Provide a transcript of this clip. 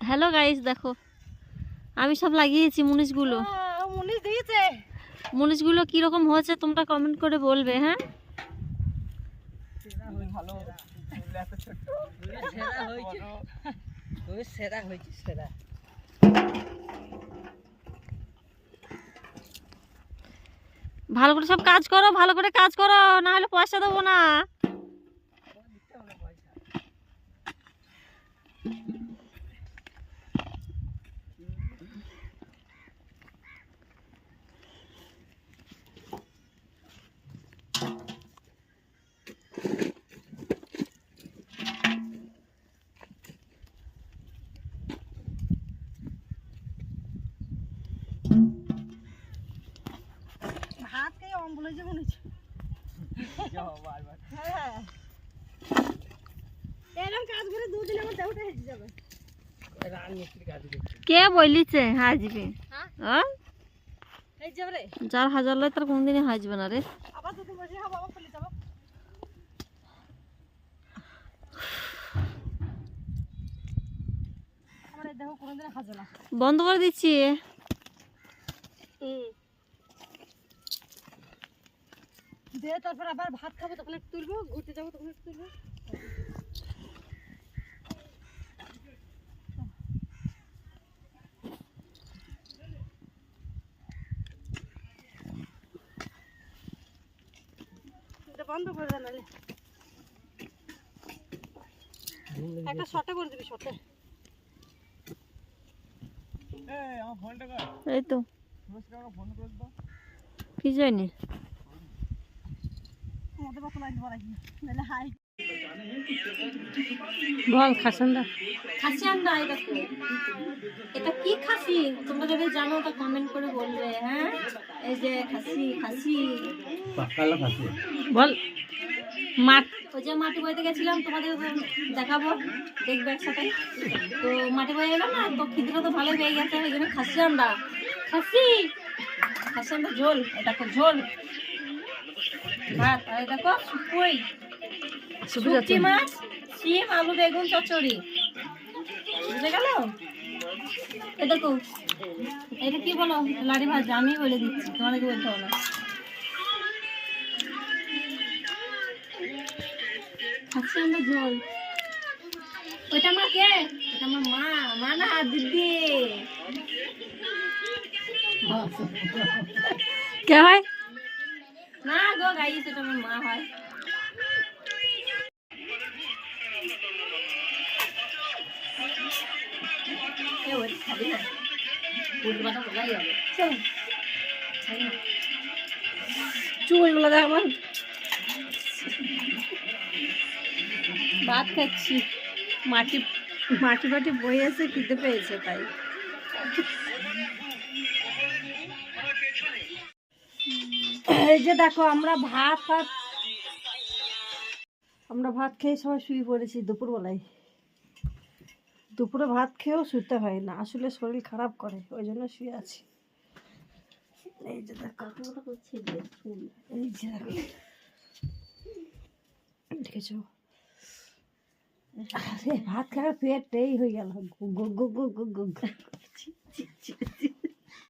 Hello guys দেখো। আমি সব লাগিয়েছি মুনিশগুলো। মুনিশ দিয়েছে। মুনিশগুলো কীরকম হয়েছে তোমরা কমেন্ট করে বলবে হ্যাঁ? ভালো। সেরা হয়েছে। ওই সেরা হয়েছে সেরা। ভালো করে সব কাজ করো ভালো করে কাজ করো না হলে পয়সা দেবো না। খেয়ে অম্বল হয়েছে মনে হচ্ছে হ্যাঁ। এরকম কাজ করে দুদিন আমার দেহটা হেঁটে যাবে। কে বলিছে? হাজবে হ্যাঁ? হ্যাঁ যার হাজার লয় তার কোনদিনই হাজবে না রে। আবার দুদিন বসে আবার যাব। বন্ধ করে দিচ্ছি। দিয়ে তারপর আবার ভাত খাব তখন একটু তুলবো ঘুরতে যাব তখন একটু তুলবো। এটা বন্ধ করে দেন একটা শর্টে করে দিবি শর্টে এই তো? কি জানি? মধ্যে বাসা লাইন কি? নাহলে হাই। বল খাসিন্দা। খাসি আন্ডা এটা এটা কি খাসি? তোমরা যদি জানো তা কমেন্ট করে বলবে হ্যাঁ? এই যে খাসি খাসি। বল। মাঠ। ওই যে মাটি বইতে গেছিলাম তোমাদের দেখাবো দেখবে একসাথে। তো মাটি বয়ে গেলাম না তো খিদে তো ভালোই পেয়ে গেছে ওই জন্য খাসি আন্ডা খাসি! খাসি আন্ডা ঝোল এটা তো ঝোল। ভাত আর এই দেখো শুকুই। শুটকি মাছ শিম আলু বেগুন চচ্চড়ি। বুঝে গেল? এ দেখো এটা কি বলো? লাড়ি ভাজা আমি বলে দিচ্ছি তোমাদেরকে বলতে হবে আমরা ঝোল ওইটা আমার কে? এটা আমার মা মা না দিদি। কে হয়? না গো আমার মা হয়। চুলগুলো দেখ আমার। ভাত খাচ্ছি। মাটি মাটি মাটি বয়ে আছে খেতে পেয়েছে তাই। এই যে দেখো, আমরা ভাত ফাত আমরা ভাত খেয়ে সবাই শুয়ে পড়েছি দুপুরবেলায়। দুপুরে ভাত খেয়েও শুতে হয় না, আসলে শরীর খারাপ করে, ওই জন্য শুয়ে আছি। এই যে দেখো। এই যে দেখো। আরে ভাত খাওয়ার পেট এই হয়ে গেল। গু গু গু গু গু গু।